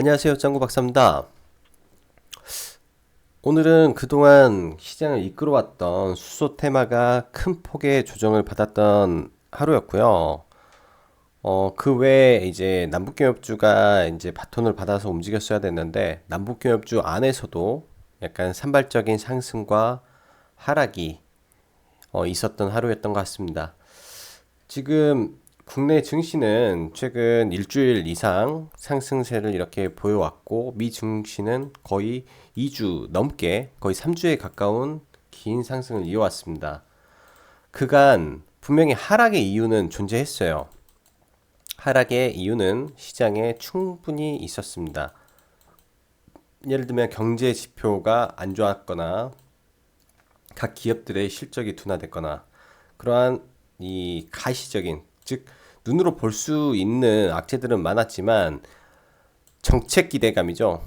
안녕하세요. 짱구 박사입니다. 오늘은 그동안 시장을 이끌어왔던 수소 테마가 큰 폭의 조정을 받았던 하루였고요. 어, 그 외에 이제 남북경협주가 이제 바톤을 받아서 움직였어야 됐는데 남북경협주 안에서도 약간 산발적인 상승과 하락이 어, 있었던 하루였던 것 같습니다. 지금 국내 증시는 최근 일주일 이상 상승세를 이렇게 보여왔고 미 증시는 거의 2주 넘게 거의 3주에 가까운 긴 상승을 이어왔습니다. 그간 분명히 하락의 이유는 존재했어요. 하락의 이유는 시장에 충분히 있었습니다. 예를 들면 경제 지표가 안 좋았거나 각 기업들의 실적이 둔화됐거나 그러한 이 가시적인 즉 눈으로 볼 수 있는 악재들은 많았지만 정책 기대감이죠.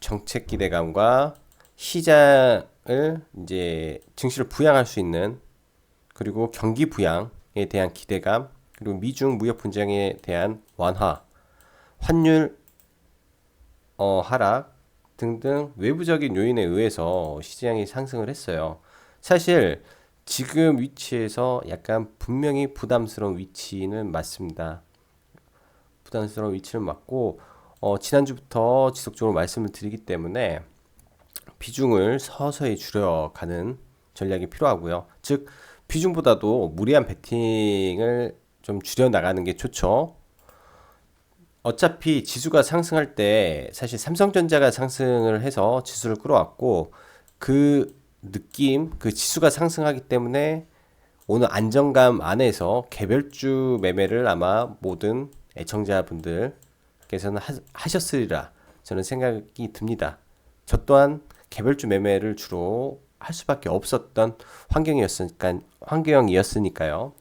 정책 기대감과 시장을 이제 증시를 부양할 수 있는 그리고 경기 부양에 대한 기대감 그리고 미중 무역 분쟁에 대한 완화, 환율 어, 하락 등등 외부적인 요인에 의해서 시장이 상승을 했어요. 사실 지금 위치에서 약간 분명히 부담스러운 위치는 맞습니다. 부담스러운 위치는 맞고 어, 지난주부터 지속적으로 말씀을 드리기 때문에 비중을 서서히 줄여가는 전략이 필요하고요. 즉 비중보다도 무리한 베팅을 좀 줄여 나가는 게 좋죠. 어차피 지수가 상승할 때 사실 삼성전자가 상승을 해서 지수를 끌어왔고 그 느낌, 그 지수가 상승하기 때문에 오늘 안정감 안에서 개별주 매매를 아마 모든 애청자분들께서는 하, 셨으리라 저는 생각이 듭니다. 저 또한 개별주 매매를 주로 할 수밖에 없었던 환경이었으니까 환경이었으니까요.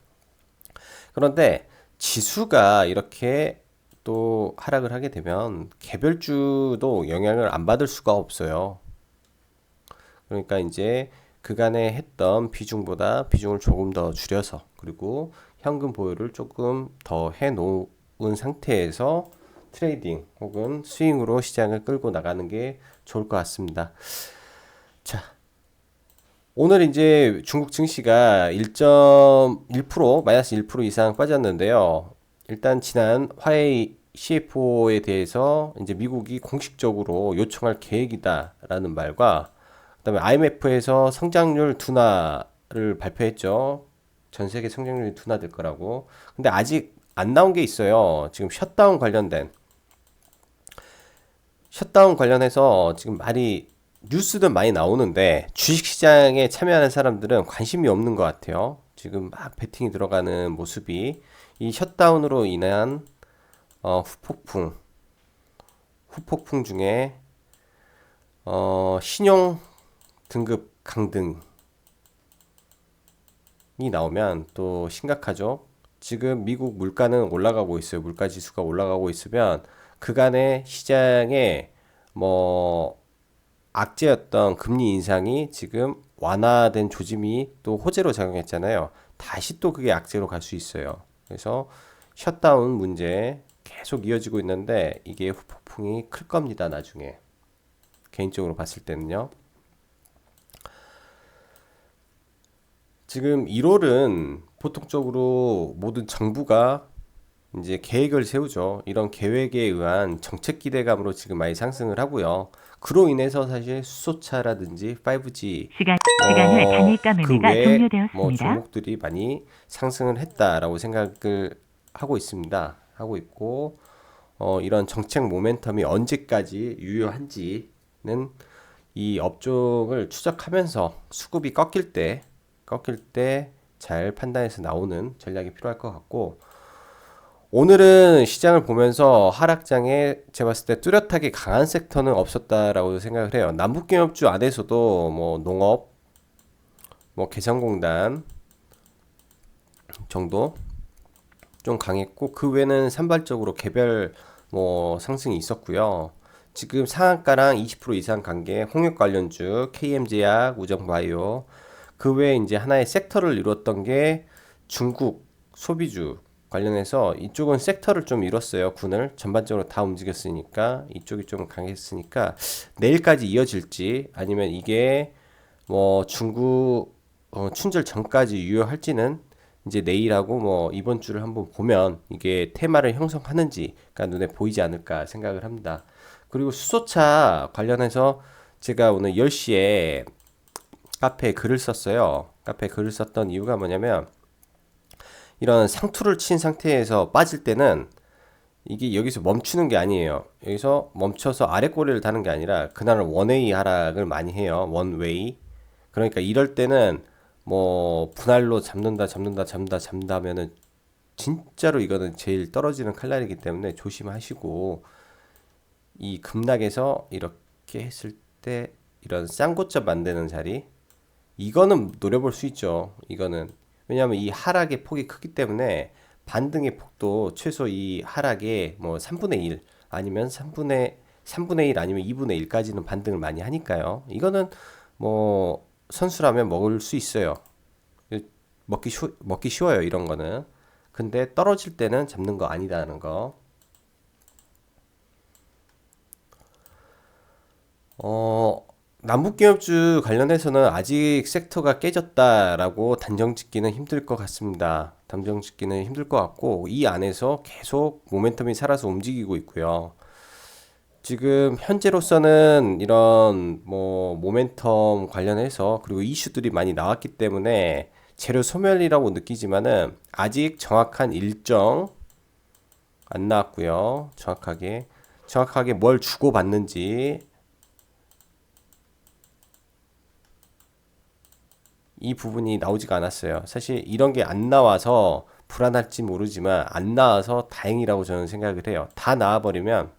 그런데 지수가 이렇게 또 하락을 하게 되면 개별주도 영향을 안 받을 수가 없어요. 그러니까 이제 그간에 했던 비중보다 비중을 조금 더 줄여서 그리고 현금 보유를 조금 더 해 놓은 상태에서 트레이딩 혹은 스윙으로 시장을 끌고 나가는 게 좋을 것 같습니다. 자, 오늘 이제 중국 증시가 1.1% 마이너스 1% 이상 빠졌는데요. 일단 지난 화해 CFO에 대해서 이제 미국이 공식적으로 요청할 계획이다라는 말과 그다음에 IMF에서 성장률 둔화를 발표했죠. 전 세계 성장률이 둔화될 거라고. 근데 아직 안 나온 게 있어요. 지금 셧다운 관련된 셧다운 관련해서 지금 말이 뉴스도 많이 나오는데 주식 시장에 참여하는 사람들은 관심이 없는 것 같아요. 지금 막 베팅이 들어가는 모습이 이 셧다운으로 인한 어, 후폭풍 후폭풍 중에 어, 신용 등급 강등이 나오면 또 심각하죠. 지금 미국 물가는 올라가고 있어요. 물가 지수가 올라가고 있으면 그간의 시장에 뭐 악재였던 금리 인상이 지금 완화된 조짐이 또 호재로 작용했잖아요. 다시 또 그게 악재로 갈 수 있어요. 그래서 셧다운 문제 계속 이어지고 있는데 이게 후폭풍이 클 겁니다. 나중에 개인적으로 봤을 때는요. 지금 1월은 보통적으로 모든 정부가 이제 계획을 세우죠. 이런 계획에 의한 정책 기대감으로 지금 많이 상승을 하고요. 그로 인해서 사실 수소차라든지 5G 시간, 시간을 어, 단일가 그 매매가 외에 종료되었습니다. 뭐 종목들이 많이 상승을 했다라고 생각을 하고 있습니다. 하고 있고 어, 이런 정책 모멘텀이 언제까지 유효한지는 이 업종을 추적하면서 수급이 꺾일 때 꺾일 때 잘 판단해서 나오는 전략이 필요할 것 같고 오늘은 시장을 보면서 하락장에 제가 봤을 때 뚜렷하게 강한 섹터는 없었다라고 생각을 해요. 남북경협주 안에서도 뭐 농업, 뭐 개성공단 정도 좀 강했고 그 외에는 산발적으로 개별 뭐 상승이 있었고요. 지금 상한가랑 20% 이상 간게 홍역 관련주, KM제약, 우정바이오 그 외에 이제 하나의 섹터를 이루었던 게 중국 소비주 관련해서 이쪽은 섹터를 좀 잃었어요. 군을 전반적으로 다 움직였으니까 이쪽이 좀 강했으니까 내일까지 이어질지 아니면 이게 뭐 중국 어, 춘절 전까지 유효할지는 이제 내일하고 뭐 이번 주를 한번 보면 이게 테마를 형성하는지가 눈에 보이지 않을까 생각을 합니다. 그리고 수소차 관련해서 제가 오늘 10시에 카페에 글을 썼어요. 카페에 글을 썼던 이유가 뭐냐면 이런 상투를 친 상태에서 빠질 때는 이게 여기서 멈추는 게 아니에요. 여기서 멈춰서 아래 꼬리를 다는 게 아니라 그날은 원웨이 하락을 많이 해요. 원웨이. 그러니까 이럴 때는 뭐 분할로 잡는다 잡는다 잡는다 잡는다면은 진짜로 이거는 제일 떨어지는 칼날이기 때문에 조심하시고 이 급락에서 이렇게 했을 때 이런 쌍고점 만드는 자리 이거는 노려볼 수 있죠. 이거는 왜냐하면 이 하락의 폭이 크기 때문에 반등의 폭도 최소 이 하락의 뭐 3분의 1 아니면 3분의 3분의 1 아니면 2분의 1까지는 반등을 많이 하니까요. 이거는 뭐 선수라면 먹을 수 있어요. 먹기 쉬, 먹기 쉬워요. 이런 거는. 근데 떨어질 때는 잡는 거 아니다는 거. 어, 남북기업주 관련해서는 아직 섹터가 깨졌다라고 단정 짓기는 힘들 것 같습니다. 단정 짓기는 힘들 것 같고 이 안에서 계속 모멘텀이 살아서 움직이고 있고요. 지금 현재로서는 이런 뭐 모멘텀 관련해서 그리고 이슈들이 많이 나왔기 때문에 재료 소멸이라고 느끼지만은 아직 정확한 일정 안 나왔고요. 정확하게 정확하게 뭘 주고 받는지 이 부분이 나오지가 않았어요. 사실 이런 게 안 나와서 불안할지 모르지만 안 나와서 다행이라고 저는 생각을 해요. 다 나와버리면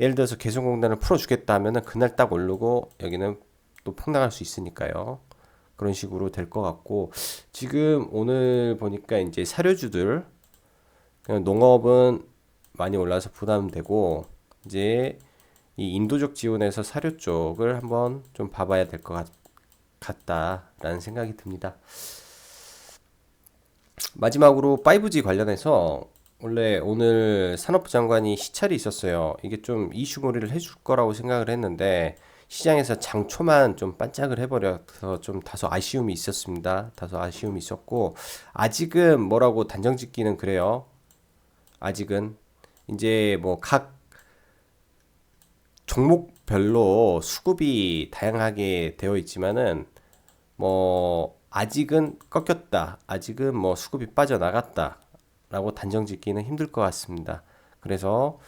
예를 들어서 개성공단을 풀어주겠다 하면은 그날 딱 오르고 여기는 또 폭락할 수 있으니까요. 그런 식으로 될 것 같고 지금 오늘 보니까 이제 사료주들 농업은 많이 올라서 부담되고 이제 이 인도적 지원에서 사료 쪽을 한번 좀 봐봐야 될 것 같 다라는 생각이 듭니다. 마지막으로 5G 관련해서 원래 오늘 산업부 장관이 시찰이 있었어요. 이게 좀 이슈몰이를 해줄 거라고 생각을 했는데 시장에서 장초만 좀 반짝을 해버려서 좀 다소 아쉬움이 있었습니다. 다소 아쉬움이 있었고 아직은 뭐라고 단정 짓기는 그래요. 아직은 이제 뭐 각 종목별로 수급이 다양하게 되어 있지만은 뭐 아직은 꺾였다. 아직은 뭐 수급이 빠져나갔다. 라고 단정 짓기는 힘들 것 같습니다. 그래서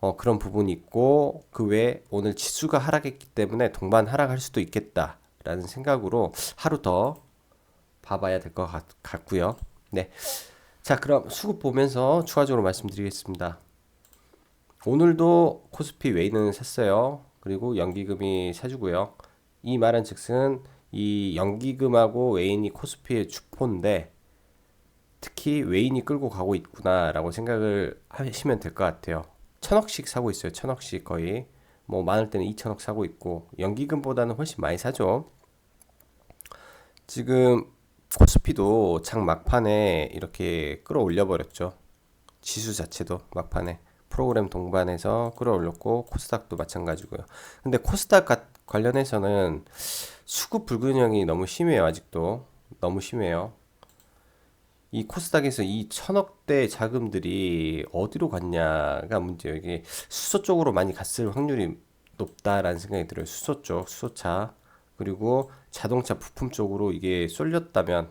어, 그런 부분이 있고 그 외에 오늘 지수가 하락했기 때문에 동반 하락할 수도 있겠다라는 생각으로 하루 더 봐봐야 될 것 같고요. 네. 자, 그럼 수급 보면서 추가적으로 말씀드리겠습니다. 오늘도 코스피 웨이는 샀어요. 그리고 연기금이 사주고요. 이 말은 즉슨 이 연기금하고 웨인이 코스피의 주포인데 특히 웨인이 끌고 가고 있구나라고 생각을 하시면 될 것 같아요. 천억씩 사고 있어요. 천억씩 거의 뭐 많을 때는 2천억 사고 있고 연기금보다는 훨씬 많이 사죠. 지금 코스피도 장 막판에 이렇게 끌어올려 버렸죠. 지수 자체도 막판에 프로그램 동반해서 끌어올렸고 코스닥도 마찬가지고요. 근데 코스닥 관련해서는 수급 불균형이 너무 심해요. 아직도 너무 심해요. 이 코스닥에서 이 천억대 자금들이 어디로 갔냐가 문제예요. 이게 수소 쪽으로 많이 갔을 확률이 높다라는 생각이 들어요. 수소 쪽, 수소차. 그리고 자동차 부품 쪽으로 이게 쏠렸다면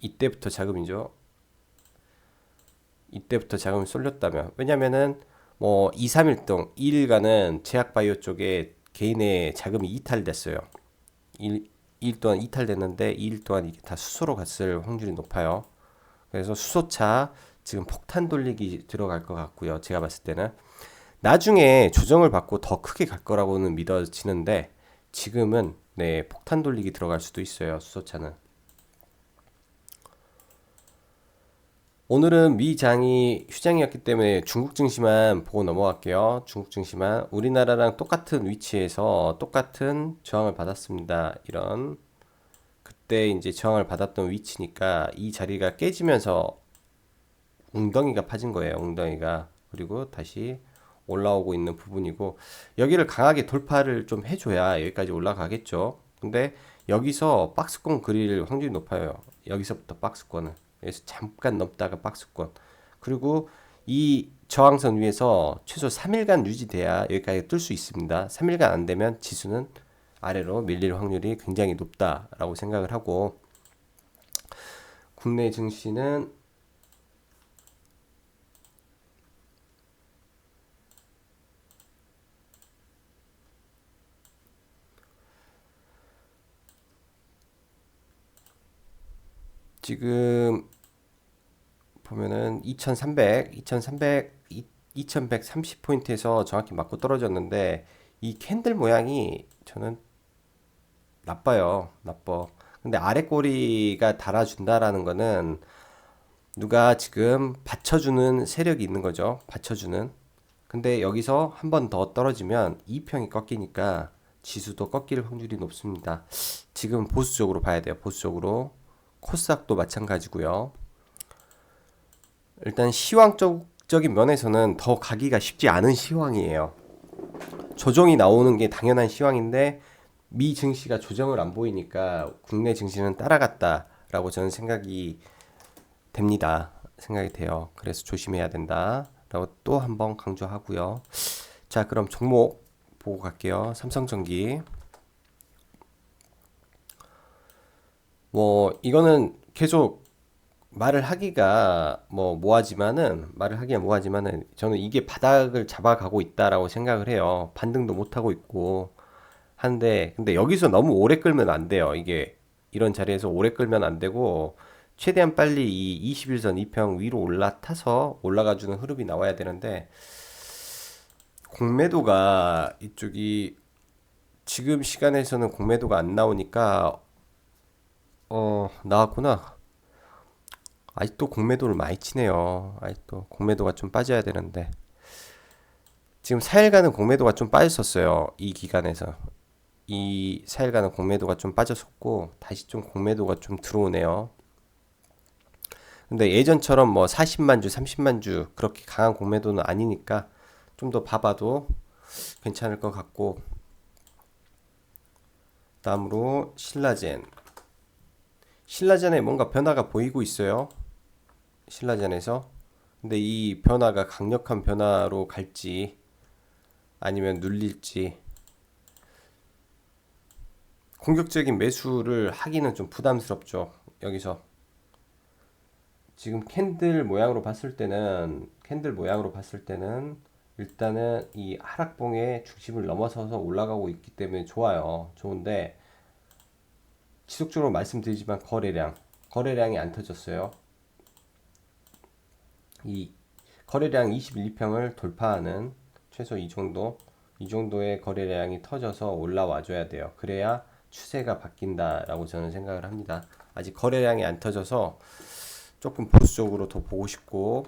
이때부터 자금이죠. 이때부터 자금이 쏠렸다면 왜냐면은 뭐 2, 3일 동안 2일간은 제약바이오 쪽에 개인의 자금이 이탈됐어요. 1, 2일 동안 이탈됐는데 2일 동안 이게 다 수소로 갔을 확률이 높아요. 그래서 수소차 지금 폭탄 돌리기 들어갈 것 같고요. 제가 봤을 때는 나중에 조정을 받고 더 크게 갈 거라고는 믿어지는데 지금은 네 폭탄 돌리기 들어갈 수도 있어요. 수소차는 오늘은 미 장이 휴장이었기 때문에 중국 증시만 보고 넘어갈게요. 중국 증시만 우리나라랑 똑같은 위치에서 똑같은 저항을 받았습니다. 이런 그때 이제 저항을 받았던 위치니까 이 자리가 깨지면서 웅덩이가 파진 거예요. 웅덩이가 그리고 다시 올라오고 있는 부분이고 여기를 강하게 돌파를 좀 해줘야 여기까지 올라가겠죠. 근데 여기서 박스권 그릴 확률이 높아요. 여기서부터 박스권은 여기서 잠깐 넘다가 박스권 그리고 이 저항선 위에서 최소 3일간 유지돼야 여기까지 뜰 수 있습니다. 3일간 안 되면 지수는 아래로 밀릴 확률이 굉장히 높다라고 생각을 하고 국내 증시는 지금 보면은 2300, 2300, 2130 포인트에서 정확히 맞고 떨어졌는데 이 캔들 모양이 저는 나빠요. 나빠. 근데 아래 꼬리가 달아준다라는 거는 누가 지금 받쳐주는 세력이 있는 거죠. 받쳐주는. 근데 여기서 한 번 더 떨어지면 2평이 꺾이니까 지수도 꺾일 확률이 높습니다. 지금 보수적으로 봐야 돼요. 보수적으로. 코스닥도 마찬가지고요. 일단 시황적인 면에서는 더 가기가 쉽지 않은 시황이에요. 조정이 나오는 게 당연한 시황인데 미 증시가 조정을 안 보이니까 국내 증시는 따라갔다라고 저는 생각이 됩니다. 생각이 돼요. 그래서 조심해야 된다라고 또 한번 강조하고요. 자, 그럼 종목 보고 갈게요. 삼성전기. 뭐 이거는 계속 말을 하기가 뭐 뭐하지만은 말을 하기가 뭐하지만은 저는 이게 바닥을 잡아가고 있다라고 생각을 해요. 반등도 못 하고 있고 한데 근데 여기서 너무 오래 끌면 안 돼요. 이게 이런 자리에서 오래 끌면 안 되고 최대한 빨리 이 21선 2평 위로 올라타서 올라가 주는 흐름이 나와야 되는데 공매도가 이쪽이 지금 시간에서는 공매도가 안 나오니까 어 나왔구나. 아직도 공매도를 많이 치네요. 아직도 공매도가 좀 빠져야 되는데 지금 4일간은 공매도가 좀 빠졌었어요. 이 기간에서 이 4일간은 공매도가 좀 빠졌었고 다시 좀 공매도가 좀 들어오네요. 근데 예전처럼 뭐 40만 주, 30만 주 그렇게 강한 공매도는 아니니까 좀 더 봐봐도 괜찮을 것 같고 다음으로 신라젠 신라젠에 뭔가 변화가 보이고 있어요. 신라젠에서 근데 이 변화가 강력한 변화로 갈지 아니면 눌릴지 공격적인 매수를 하기는 좀 부담스럽죠. 여기서 지금 캔들 모양으로 봤을 때는 캔들 모양으로 봤을 때는 일단은 이 하락봉의 중심을 넘어서서 올라가고 있기 때문에 좋아요. 좋은데 지속적으로 말씀드리지만 거래량 거래량이 안 터졌어요. 이 거래량 21평을 돌파하는 최소 이 정도 이 정도의 거래량이 터져서 올라와 줘야 돼요. 그래야 추세가 바뀐다라고 저는 생각을 합니다. 아직 거래량이 안 터져서 조금 보수적으로 더 보고 싶고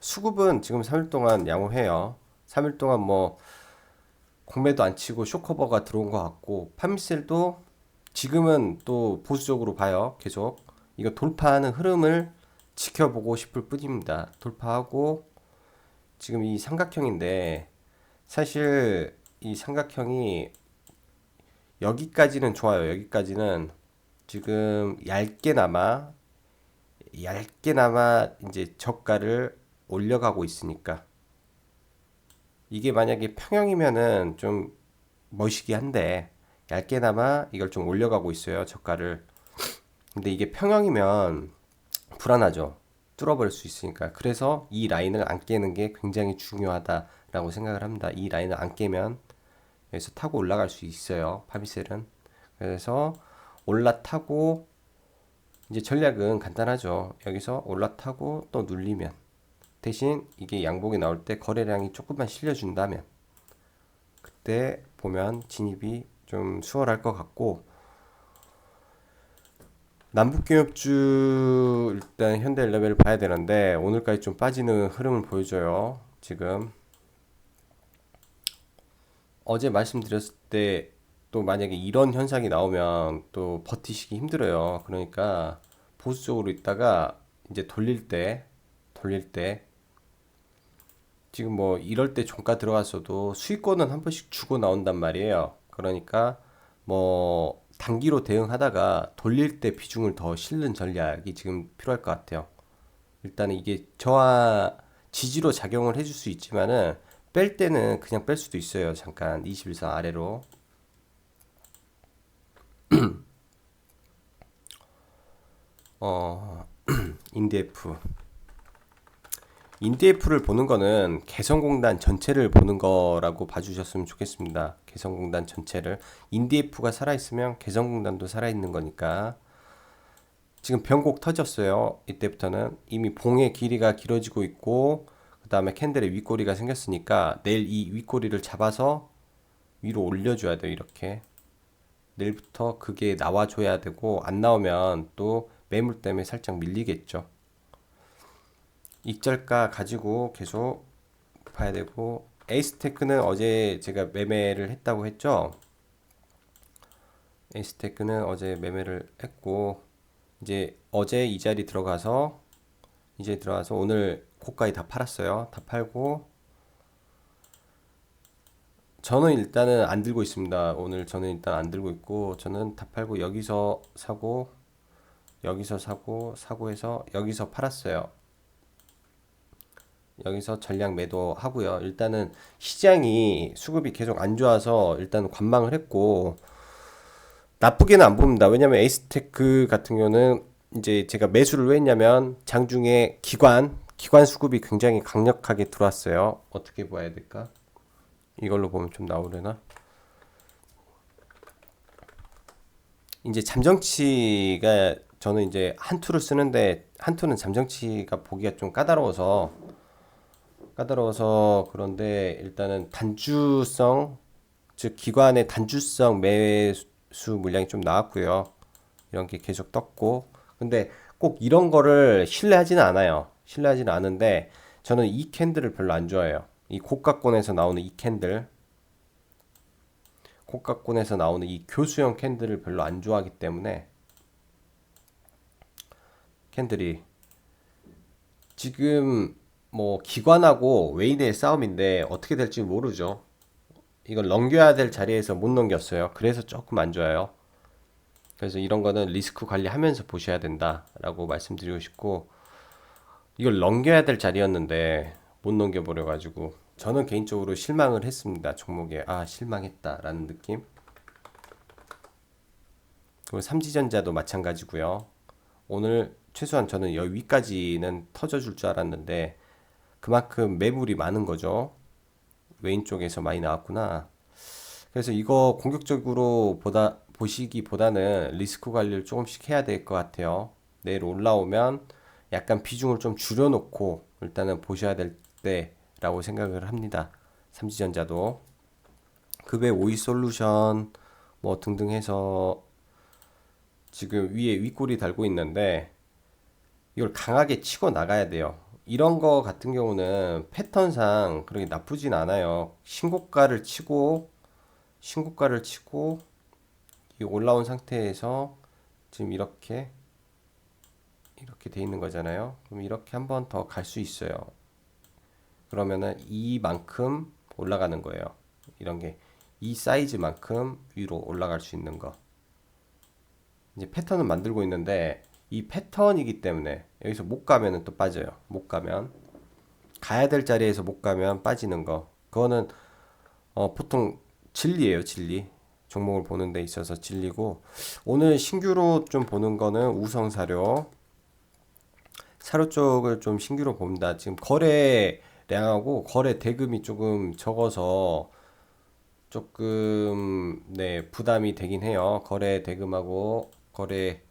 수급은 지금 3일 동안 양호해요. 3일 동안 뭐 공매도 안 치고 쇼커버가 들어온 것 같고 파미셀도 지금은 또 보수적으로 봐요. 계속 이거 돌파하는 흐름을 지켜보고 싶을 뿐입니다. 돌파하고 지금 이 삼각형인데 사실 이 삼각형이 여기까지는 좋아요. 여기까지는 지금 얇게나마 얇게나마 이제 저가를 올려가고 있으니까 이게 만약에 평형이면은 좀 멋이기 한데 얇게나마 이걸 좀 올려가고 있어요. 저가를 근데 이게 평형이면 불안하죠. 뚫어버릴 수 있으니까. 그래서 이 라인을 안 깨는 게 굉장히 중요하다라고 생각을 합니다. 이 라인을 안 깨면 여기서 타고 올라갈 수 있어요. 파미셀은. 그래서 올라타고 이제 전략은 간단하죠. 여기서 올라타고 또 눌리면 대신 이게 양봉이 나올 때 거래량이 조금만 실려준다면 그때 보면 진입이 좀 수월할 것 같고 남북기업주 일단 현대일레벨을 봐야 되는데 오늘까지 좀 빠지는 흐름을 보여줘요. 지금 어제 말씀드렸을 때 또 만약에 이런 현상이 나오면 또 버티시기 힘들어요. 그러니까 보수적으로 있다가 이제 돌릴 때 돌릴 때 지금 뭐 이럴 때 종가 들어갔어도 수익권은 한 번씩 주고 나온단 말이에요. 그러니까 뭐 단기로 대응하다가 돌릴 때 비중을 더 실는 전략이 지금 필요할 것 같아요. 일단은 이게 저하 지지로 작용을 해줄 수 있지만은 뺄 때는 그냥 뺄 수도 있어요. 잠깐 21선 아래로. 어, 인디에프. 인디에프를 보는 거는 개성공단 전체를 보는 거라고 봐주셨으면 좋겠습니다. 개성공단 전체를. 인디에프가 살아있으면 개성공단도 살아있는 거니까. 지금 변곡 터졌어요. 이때부터는 이미 봉의 길이가 길어지고 있고 그 다음에 캔들의 윗꼬리가 생겼으니까 내일 이 윗꼬리를 잡아서 위로 올려줘야 돼요. 이렇게 내일부터 그게 나와줘야 되고 안 나오면 또 매물 때문에 살짝 밀리겠죠. 익절가 가지고 계속 봐야 되고 에이스테크는 어제 제가 매매를 했다고 했죠. 에이스테크는 어제 매매를 했고 이제 어제 이 자리 들어가서 이제 들어가서 오늘 고가에 다 팔았어요. 다 팔고 저는 일단은 안 들고 있습니다. 오늘 저는 일단 안 들고 있고 저는 다 팔고 여기서 사고 여기서 사고 사고 해서 여기서 팔았어요. 여기서 전량 매도하고요. 일단은 시장이 수급이 계속 안 좋아서 일단 관망을 했고 나쁘게는 안 봅니다. 왜냐면 에이스테크 같은 경우는 이제 제가 매수를 왜 했냐면 장중에 기관 기관 수급이 굉장히 강력하게 들어왔어요. 어떻게 봐야 될까? 이걸로 보면 좀 나오려나? 이제 잠정치가 저는 이제 한 투를 쓰는데 한 투는 잠정치가 보기가 좀 까다로워서 까다로워서 그런데 일단은 단주성 즉 기관의 단주성 매수 수 물량이 좀 나왔고요. 이런 게 계속 떴고 근데 꼭 이런 거를 신뢰하지는 않아요. 신뢰하지는 않은데 저는 이 캔들을 별로 안 좋아해요. 이 고가권에서 나오는 이 캔들 고가권에서 나오는 이 교수형 캔들을 별로 안 좋아하기 때문에 캔들이 지금 뭐 기관하고 웨인의 싸움인데 어떻게 될지 모르죠. 이걸 넘겨야 될 자리에서 못 넘겼어요. 그래서 조금 안 좋아요. 그래서 이런 거는 리스크 관리하면서 보셔야 된다라고 말씀드리고 싶고 이걸 넘겨야 될 자리였는데 못 넘겨버려 가지고 저는 개인적으로 실망을 했습니다. 종목에 아 실망했다라는 느낌. 그리고 삼지전자도 마찬가지고요. 오늘 최소한 저는 여기 위까지는 터져줄 줄 알았는데 그만큼 매물이 많은 거죠. 웨인 쪽에서 많이 나왔구나. 그래서 이거 공격적으로 보다 보시기보다는 리스크 관리를 조금씩 해야 될 것 같아요. 내일 올라오면 약간 비중을 좀 줄여놓고 일단은 보셔야 될 때라고 생각을 합니다. 삼지전자도 급의 오이 솔루션 뭐 등등 해서 지금 위에 윗골이 달고 있는데 이걸 강하게 치고 나가야 돼요. 이런 거 같은 경우는 패턴상 그렇게 나쁘진 않아요. 신고가를 치고 신고가를 치고 이 올라온 상태에서 지금 이렇게 이렇게 돼 있는 거잖아요. 그럼 이렇게 한 번 더 갈 수 있어요. 그러면은 이만큼 올라가는 거예요. 이런 게 이 사이즈만큼 위로 올라갈 수 있는 거. 이제 패턴을 만들고 있는데 이 패턴이기 때문에 여기서 못 가면은 또 빠져요. 못 가면 가야 될 자리에서 못 가면 빠지는 거. 그거는 어, 보통 진리예요, 진리. 종목을 보는 데 있어서 진리고 오늘 신규로 좀 보는 거는 우성 사료 사료 쪽을 좀 신규로 봅니다. 지금 거래량하고 거래 대금이 조금 적어서 조금 네 부담이 되긴 해요. 거래 대금하고 거래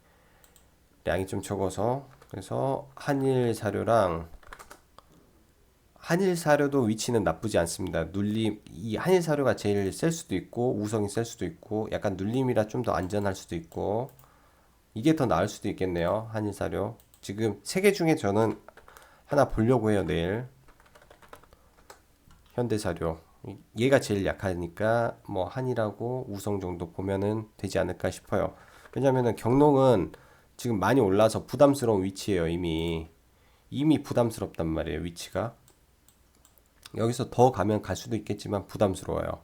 양이 좀 적어서 그래서 한일 사료랑 한일 사료도 위치는 나쁘지 않습니다. 눌림 이 한일 사료가 제일 셀 수도 있고 우성이 셀 수도 있고 약간 눌림이라 좀 더 안전할 수도 있고 이게 더 나을 수도 있겠네요. 한일 사료 지금 세 개 중에 저는 하나 보려고 해요 내일 현대 사료 얘가 제일 약하니까 뭐 한이라고 우성 정도 보면은 되지 않을까 싶어요. 왜냐면은 경농은 지금 많이 올라서 부담스러운 위치예요 이미 이미 부담스럽단 말이에요, 위치가. 여기서 더 가면 갈 수도 있겠지만 부담스러워요.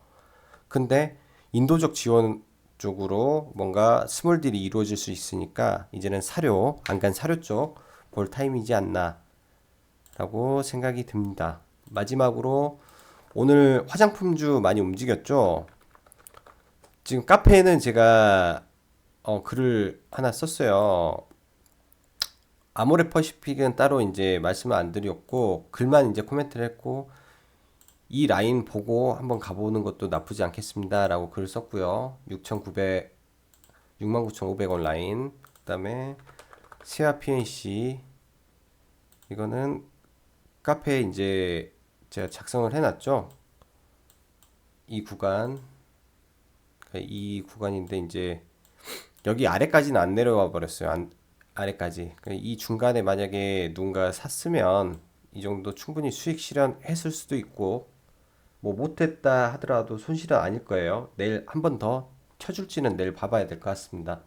근데 인도적 지원 쪽으로 뭔가 스몰 딜이 이루어질 수 있으니까 이제는 사료, 안 간 사료 쪽 볼 타임이지 않나 라고 생각이 듭니다. 마지막으로 오늘 화장품주 많이 움직였죠? 지금 카페에는 제가 어, 글을 하나 썼어요. 아모레 퍼시픽은 따로 이제 말씀을 안 드렸고 글만 이제 코멘트를 했고 이 라인 보고 한번 가보는 것도 나쁘지 않겠습니다라고 글을 썼고요. 6,900 69,500원 라인 그다음에 세아 PNC 이거는 카페에 이제 제가 작성을 해놨죠. 이 구간 그러니까 이 구간인데 이제 여기 아래까지는 안 내려와 버렸어요. 안, 아래까지. 그러니까 이 중간에 만약에 누군가 샀으면 이 정도 충분히 수익 실현했을 수도 있고 뭐 못했다 하더라도 손실은 아닐 거예요. 내일 한 번 더 쳐줄지는 내일 봐봐야 될 것 같습니다.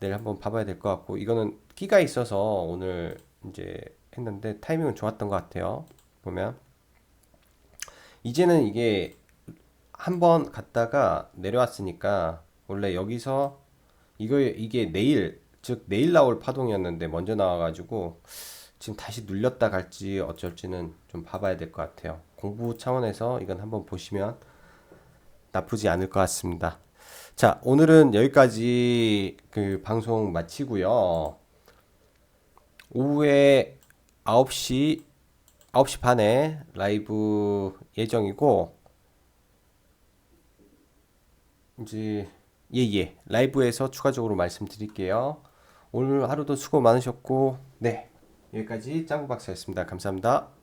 내일 한번 봐봐야 될 것 같고 이거는 끼가 있어서 오늘 이제 했는데 타이밍은 좋았던 것 같아요. 보면 이제는 이게 한번 갔다가 내려왔으니까 원래 여기서 이거 이게 내일 즉 내일 나올 파동이었는데 먼저 나와가지고 지금 다시 눌렸다 갈지 어쩔지는 좀 봐봐야 될 것 같아요. 공부 차원에서 이건 한번 보시면 나쁘지 않을 것 같습니다. 자, 오늘은 여기까지 그 방송 마치고요. 오후에 9시 9시 반에 라이브 예정이고 이제 예 예 라이브에서 추가적으로 말씀드릴게요. 오늘 하루도 수고 많으셨고 네 여기까지 짱구 박사였습니다. 감사합니다.